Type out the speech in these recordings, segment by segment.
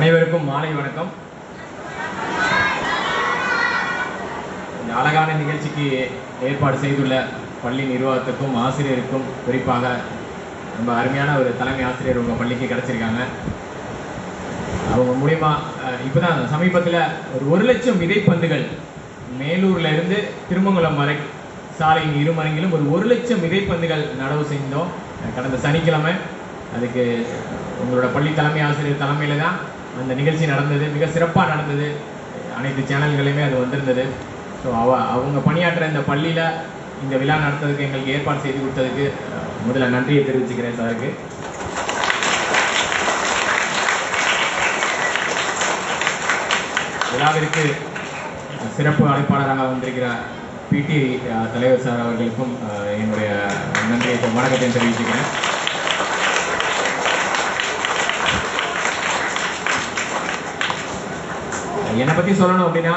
அனைவருக்கும் மாலை வணக்கம். இந்த அழகான நிகழ்ச்சிக்கு ஏற்பாடு செய்துள்ள பள்ளி நிர்வாகத்துக்கும் ஆசிரியருக்கும் குறிப்பாக ரொம்ப அருமையான ஒரு தலைமை ஆசிரியர் உங்கள் பள்ளிக்கு கிடைச்சிருக்காங்க. அவங்க மூலியமா இப்போ தான் சமீபத்தில் ஒரு ஒரு லட்சம் விதைப்பந்துகள் மேலூர்ல இருந்து திருமங்கலம் வரை சாலையின் இருமரங்கிலும் ஒரு ஒரு லட்சம் விதைப்பந்துகள் நடவு செய்தோம். கடந்த சனிக்கிழமை அதுக்கு உங்களோட பள்ளி தலைமை ஆசிரியர் தலைமையில் தான் அந்த நிகழ்ச்சி நடந்தது மிக சிறப்பாக நடந்தது. அனைத்து சேனல்களையுமே அது வந்திருந்தது. ஸோ அவ அவங்க பணியாற்ற இந்த பள்ளியில் இந்த விழா நடத்துறதுக்கு எங்களுக்கு ஏற்பாடு செய்து கொடுத்ததுக்கு முதல்ல நன்றியை தெரிவிச்சுக்கிறேன் சாருக்கு. விழாவிற்கு சிறப்பு அழைப்பாளராக வந்திருக்கிற பிடி தலைவர் சார் அவர்களுக்கும் என்னுடைய நன்றியை வணக்கத்தை தெரிவிச்சுக்கிறேன். என்னை பற்றி சொல்லணும் அப்படின்னா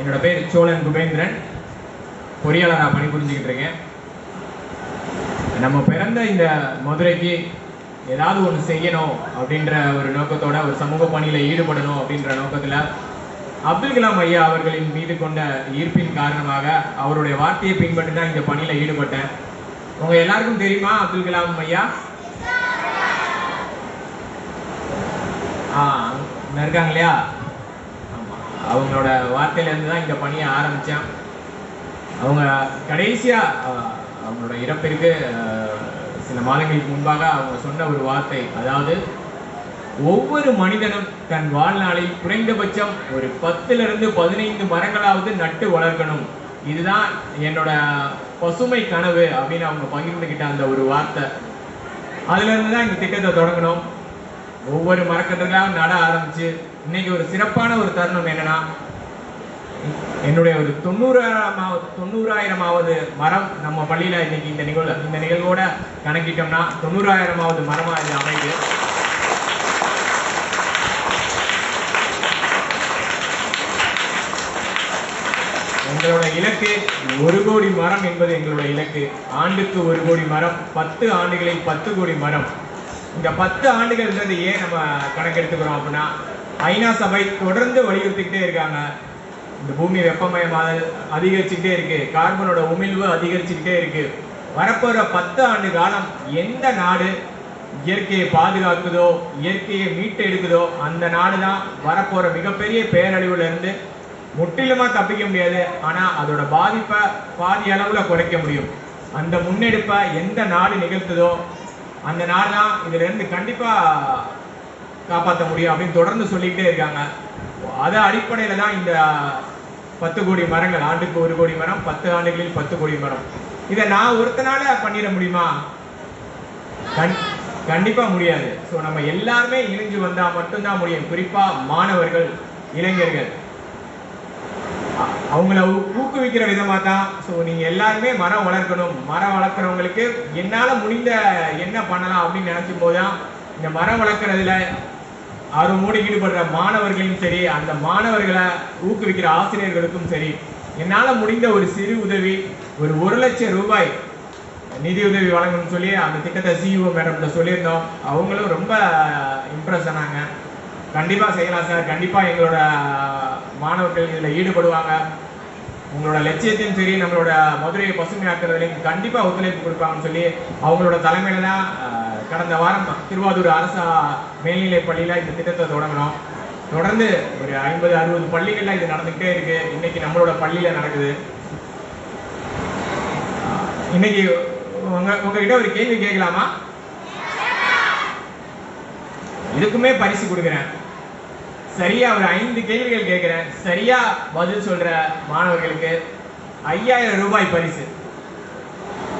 என்னோட பேர் சோழன் குபேந்திரன். பொறியாளராக பணிபுரிஞ்சுக்கிட்டு இருக்கேன். நம்ம பிறந்த இந்த மதுரைக்கு ஏதாவது ஒன்று செய்யணும் அப்படின்ற ஒரு நோக்கத்தோட ஒரு சமூக பணியில் ஈடுபடணும் அப்படின்ற நோக்கத்தில் அப்துல் கலாம் ஐயா அவர்களின் மீது கொண்ட ஈர்ப்பின் காரணமாக அவருடைய வார்த்தையை பின்பற்றி தான் இந்த பணியில் ஈடுபட்டேன். உங்கள் எல்லாருக்கும் தெரியுமா அப்துல் கலாம் ஐயா? ஆ இருக்காங்க இல்லையா? அவங்களோட வார்த்தையிலேருந்து தான் இந்த பணியை ஆரம்பித்தேன் அவங்க கடைசியாக அவங்களோட இறப்பிற்கு சில மாதங்களுக்கு முன்பாக அவங்க சொன்ன ஒரு வார்த்தை அதாவது ஒவ்வொரு மனிதனும் தன் வாழ்நாளில் குறைந்தபட்சம் ஒரு பத்துலேருந்து பதினைந்து மரங்களாவது நட்டு வளர்க்கணும். இதுதான் என்னோட பசுமை கனவு அப்படின்னு அவங்க பகிர்ந்துக்கிட்ட அந்த ஒரு வார்த்தை. அதுலேருந்து தான் இந்த திட்டத்தை தொடங்கணும் ஒவ்வொரு மரக்கன்றுகளாக நட ஆரம்பிச்சு இன்னைக்கு ஒரு சிறப்பான ஒரு தருணம் என்னன்னா என்னுடைய ஒரு தொண்ணூறாயிரமாவது தொண்ணூறாயிரமாவது மரம் நம்ம பள்ளியில இன்னைக்கு இந்த நிகழ்வு இந்த நிகழ்வோட கணக்கிட்டோம்னா தொண்ணூறாயிரமாவது மரமா இது அமைது எங்களோட இலக்கு ஒரு கோடி மரம் என்பது எங்களோட இலக்கு. ஆண்டுக்கு ஒரு கோடி மரம் பத்து ஆண்டுகளில் பத்து கோடி மரம். இந்த பத்து ஆண்டுகள்ன்றது ஏன் நம்ம கணக்கெடுத்துக்கிறோம் அப்படின்னா ஐநா சபை தொடர்ந்து வலியுறுத்திக்கிட்டே இருக்காங்க. இந்த பூமி வெப்பமயமாதல் அதிகரிச்சுக்கிட்டே இருக்கு. கார்பனோட உமிழ்வு அதிகரிச்சுக்கிட்டே இருக்கு. வரப்போற பத்து ஆண்டு காலம் எந்த நாடு இயற்கையை பாதுகாக்குதோ இயற்கையை மீட்டெடுக்குதோ அந்த நாடு தான் வரப்போற மிகப்பெரிய பேரழிவுல இருந்து முற்றிலுமா தப்பிக்க முடியாது. ஆனா அதோட பாதிப்பை பாதி அளவுல குறைக்க முடியும். அந்த முன்னெடுப்பை எந்த நாடு நிகழ்த்துதோ அந்த நாடு தான் இதுல இருந்து கண்டிப்பா காப்பாற்ற முடியும் அப்படின்னு தொடர்ந்து சொல்லிக்கிட்டே இருக்காங்க. அதை அடிப்படையில தான் இந்த பத்து கோடி மரங்கள். ஆண்டுக்கு ஒரு கோடி மரம் பத்து ஆண்டுகளில் பத்து கோடி மரம். இதை நான் ஒருத்தனால பண்ணிட முடியுமா? கண் கண்டிப்பா முடியாது. ஸோ நம்ம எல்லாருமே இணைஞ்சு வந்தா மட்டும்தான் முடியும். குறிப்பா மாணவர்கள் இளைஞர்கள். அவங்கள ஊ- ஊக்குவிக்கிற விதமா தான். ஸோ நீங்க எல்லாருமே மரம் வளர்க்கணும். மரம் வளர்க்குறவங்களுக்கு என்னால முடிந்த என்ன பண்ணலாம் அப்படின்னு நினைக்கும் போதுதான் இந்த மரம் வளர்க்குறதுல ஆர்வமோடு ஈடுபடுற மாணவர்களையும் சரி அந்த மாணவர்களை ஊக்குவிக்கிற ஆசிரியர்களுக்கும் சரி என்னால் முடிந்த ஒரு சிறு உதவி ஒரு ஒரு லட்சம் ரூபாய் நிதியுதவி வழங்கணும்னு சொல்லி அந்த திட்டத்தை சிஇஓ மேடம்கிட்ட சொல்லியிருந்தோம். அவங்களும் ரொம்ப இம்ப்ரெஸ் ஆனாங்க. கண்டிப்பாக செய்யலாம் சார். கண்டிப்பாக எங்களோட மாணவர்கள் இதில் ஈடுபடுவாங்க. உங்களோட லட்சியத்தையும் சரி நம்மளோட மதுரையை பசுமையாக்குறதுலையும் கண்டிப்பாக ஒத்துழைப்பு கொடுப்பாங்கன்னு சொல்லி அவங்களோட தலைமையில தான் கடந்த வாரம் திருவாரூர் அரசு மேல்நிலைப் பள்ளியில இந்த திட்டத்தை தொடங்கினோம். தொடர்ந்து ஒரு ஐம்பது அறுபது பள்ளிகள்ல இது நடந்துகிட்டே இருக்கு. இன்னைக்கு நம்மளோட பள்ளியில நடக்குது. இன்னைக்கு உங்க உங்ககிட்ட ஒரு கேள்வி கேட்கலாமா? இதுக்குமே பரிசு கொடுக்குறேன். சரியா ஒரு ஐந்து கேள்விகள் கேட்கிறேன். சரியா பதில் சொல்ற மாணவர்களுக்கு ஐயாயிரம் ரூபாய் பரிசு.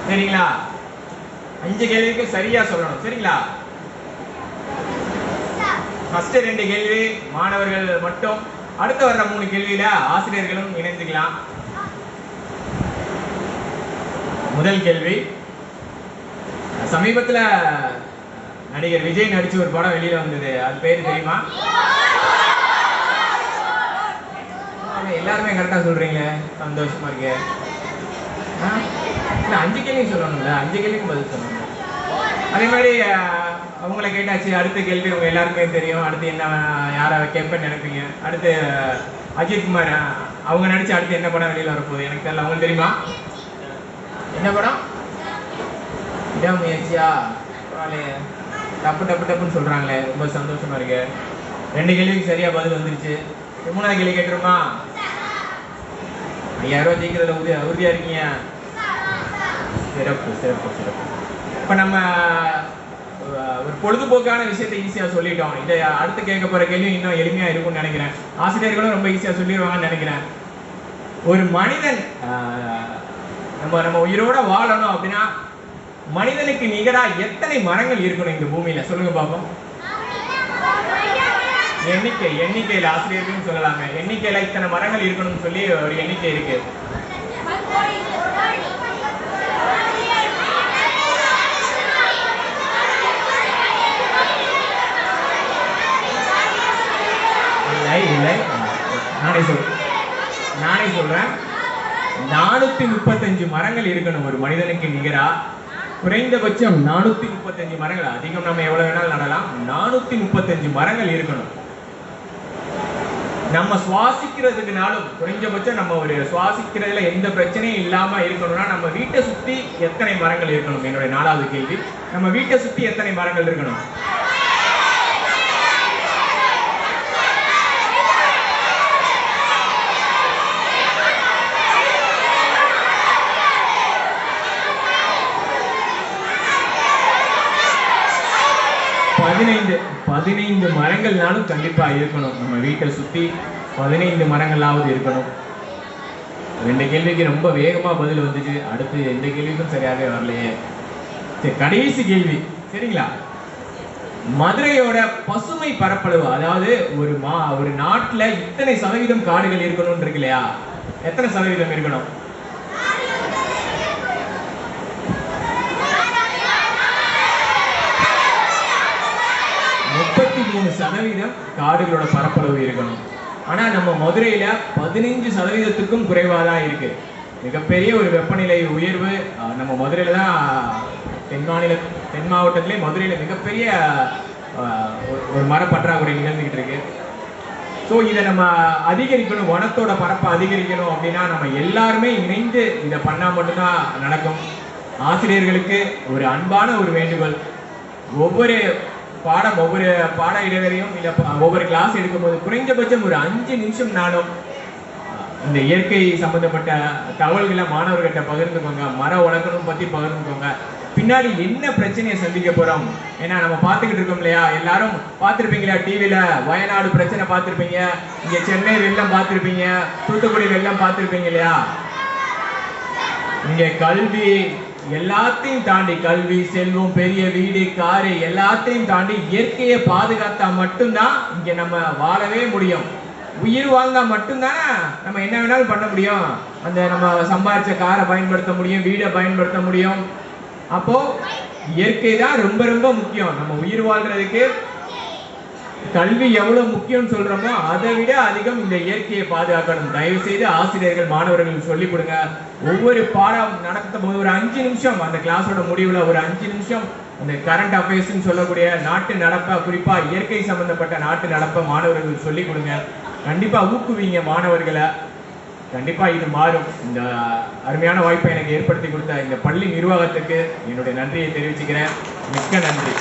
சரிங்களா? அஞ்சு கேள்விக்கும் சரியா சொல்லணும். சரிங்களா? ஃபர்ஸ்ட் ரெண்டு கேள்வி மாணவர்கள் மட்டும். அடுத்து வர்ற மூணு கேள்வியில ஆசிரியர்களும் இணைந்துக்கலாம் முதல் கேள்வி. சமீபத்துல நடிகர் விஜய் நடிச்சு ஒரு படம் வெளியில வந்தது. அது பேர் தெரியுமா? எல்லாருமே கரெக்டா சொல்றீங்களே. சந்தோஷமா இருக்கு. இல்லை அஞ்சு கேள்வி சொல்லணும்ல. அஞ்சு கேள்விக்கு பதில் சொல்லணும். அதே மாதிரி அவங்கள கேட்டாச்சு அடுத்த கேள்வி உங்க எல்லாருக்குமே தெரியும். அடுத்து என்ன யாரை கேட்பேன்னு நினைப்பீங்க. அடுத்து அஜித் குமார் அவங்க நடிச்சு அடுத்து என்ன படம் வெளியில வரப்போகுது எனக்கு தெரியல. அவங்களுக்கு தெரியுமா? என்ன படம்? விடாமுயற்சியா பரவாயில்லையே. டப்பு டப்பு டப்புன்னு சொல்றாங்களே. ரொம்ப சந்தோஷமா இருக்கு. ரெண்டு கேள்விக்கு சரியா பதில் வந்துருச்சு. மூணாவது கேள்வி கேட்டுருமா? ஐயாயிரம் ரூபா ஜெயிக்கிறதுல உறுதியா உறுதியா இருக்கீங்க. சிறப்பு சிறப்பு சிறப்பு. இப்போ நம்ம ஒரு பொழுதுபோக்கான விஷயத்தை ஈஸியாக சொல்லிட்டோம். இதை அடுத்து கேட்க போற கேள்வி இன்னும் எளிமையா இருக்கும்னு நினைக்கிறேன். ஆசிரியர்களும் ரொம்ப ஈஸியாக சொல்லிடுவாங்கன்னு நினைக்கிறேன். ஒரு மனிதன் நம்ம நம்ம உயிரோட வாழணும் அப்படின்னா மனிதனுக்கு நிகராக எத்தனை மரங்கள் இருக்கணும் இந்த பூமியில? சொல்லுங்க பார்ப்போம் எண்ணிக்கை எண்ணிக்கையில் ஆசிரியர்கள் சொல்லலாமே. எண்ணிக்கையில் இத்தனை மரங்கள் இருக்கணும்னு சொல்லி ஒரு எண்ணிக்கை இருக்கு. இல்லை இல்லை. நானே சொல் நானே சொல்றேன். நானூத்தி முப்பத்தஞ்சு மரங்கள் இருக்கணும். ஒரு மனிதனுக்கு நிகரா? குறைந்தபட்சம் நானூத்தி முப்பத்தஞ்சு மரங்கள். அதிகம் நம்ம எவ்வளவு வேணாலும் நடலாம். நானூத்தி முப்பத்தஞ்சு மரங்கள் இருக்கணும். நம்ம சுவாசிக்கிறதுக்குனாலும் குறைஞ்சபட்சம் நம்ம ஒரு சுவாசிக்கிறதுல எந்த பிரச்சனையும் இல்லாம இருக்கணும்னா நம்ம வீட்டை சுத்தி எத்தனை மரங்கள் இருக்கணும்? என்னுடைய நாலாவது கேள்வி. நம்ம வீட்டை சுத்தி எத்தனை மரங்கள் இருக்கணும்? பதினைந்து பதினைந்து மரங்கள்னாலும் கண்டிப்பா இருக்கணும். நம்ம வீட்டை சுத்தி பதினைந்து மரங்களாவது இருக்கணும். ரெண்டு கேள்விக்கு ரொம்ப வேகமா பதில் வந்துச்சு. அடுத்து எந்த கேள்விக்கும் சரியாகவே வரலையே. சரி கடைசி கேள்வி. சரிங்களா? மதுரையோட பசுமை பரப்பளவு அதாவது ஒரு மா ஒரு நாட்டுல இத்தனை சதவீதம் காடுகள் இருக்கணும்னு இருக்கு இல்லையா? எத்தனை சதவீதம் இருக்கணும் முப்பத்தி மூணு சதவீதம் காடுகளோட பரப்பளவு இருக்கணும். ஆனா நம்ம மதுரையில பதினைஞ்சு சதவீதத்துக்கும் குறைவாக தான் இருக்கு. மிகப்பெரிய ஒரு வெப்பநிலை உயர்வு அஹ், நம்ம மதுரையில தான் தென் மாநில தென் மாவட்டத்திலே மதுரையில மிகப்பெரிய அஹ், ஒரு- ஒரு மர பற்றாக்குறை நிகழ்ந்துகிட்டு இருக்கு. ஸோ இதை நம்ம அதிகரிக்கணும் வனத்தோட பரப்பை அதிகரிக்கணும் அப்படின்னா நம்ம எல்லாருமே இணைந்து இதை பண்ணா மட்டும்தான் நடக்கும். ஆசிரியர்களுக்கு ஒரு அன்பான ஒரு வேண்டுகோள். ஒவ்வொரு பாடம் ஒவ்வொரு பாட இடைவெளியும் இல்ல ஒவ்வொரு கிளாஸ் எடுக்கும்போது குறைந்தபட்சம் ஒரு அஞ்சு நிமிஷம் நானும் இந்த இயற்கை சம்பந்தப்பட்ட தகவல்களை மாணவர்கிட்ட பகிர்ந்துக்கோங்க மர வளர்க்கணும் பத்தி பகிர்ந்துக்கோங்க. பின்னாடி என்ன பிரச்சனையை சந்திக்க போறோம்? ஏன்னா நம்ம பார்த்துக்கிட்டு இருக்கோம் இல்லையா? எல்லாரும் பார்த்துருப்பீங்களா? டிவில வயநாடு பிரச்சனை பார்த்துருப்பீங்க இங்க சென்னை வெள்ளம் பார்த்துருப்பீங்க தூத்துக்குடி வெள்ளம் பார்த்துருப்பீங்க இல்லையா? இங்க கல்வி எல்லாத்தையும் தாண்டி கல்வி செல்வம் பெரிய வீடு காரு எல்லாத்தையும் தாண்டி இயற்கையை பாதுகாத்தா மட்டும்தான் இங்க நம்ம வாழவே முடியும். உயிர் வாழ்ந்தா மட்டும்தானே நம்ம என்ன வேணாலும் பண்ண முடியும். அந்த நம்ம சம்பாதிச்ச காரை பயன்படுத்த முடியும் வீடை பயன்படுத்த முடியும். அப்போ இயற்கை தான் ரொம்ப ரொம்ப முக்கியம். நம்ம உயிர் வாழ்றதுக்கு கல்வி எவ்வளவு முக்கியம்னு சொல்றோமோ அதை விட அதிகம் இந்த இயற்கையை பாதுகாக்கணும். தயவு செய்து ஆசிரியர்கள் மாணவர்களுக்கு சொல்லிக் கொடுங்க. ஒவ்வொரு பாடம் நடத்தும் போது ஒரு அஞ்சு நிமிஷம் அந்த கிளாஸோட முடிவுல ஒரு அஞ்சு நிமிஷம் அந்த கரண்ட் அஃபேர்ஸ்னு சொல்லக்கூடிய நாட்டு நடப்பை குறிப்பா இயற்கை சம்பந்தப்பட்ட நாட்டு நடப்பை மாணவர்களுக்கு சொல்லிக் கொடுங்க. கண்டிப்பா ஊக்குவிங்க மாணவர்களை. கண்டிப்பா இது மாறும். இந்த அருமையான வாய்ப்பை எனக்கு ஏற்படுத்தி கொடுத்த இந்த பள்ளி நிர்வாகத்துக்கு என்னுடைய நன்றியை தெரிவிச்சுக்கிறேன். மிக்க நன்றி.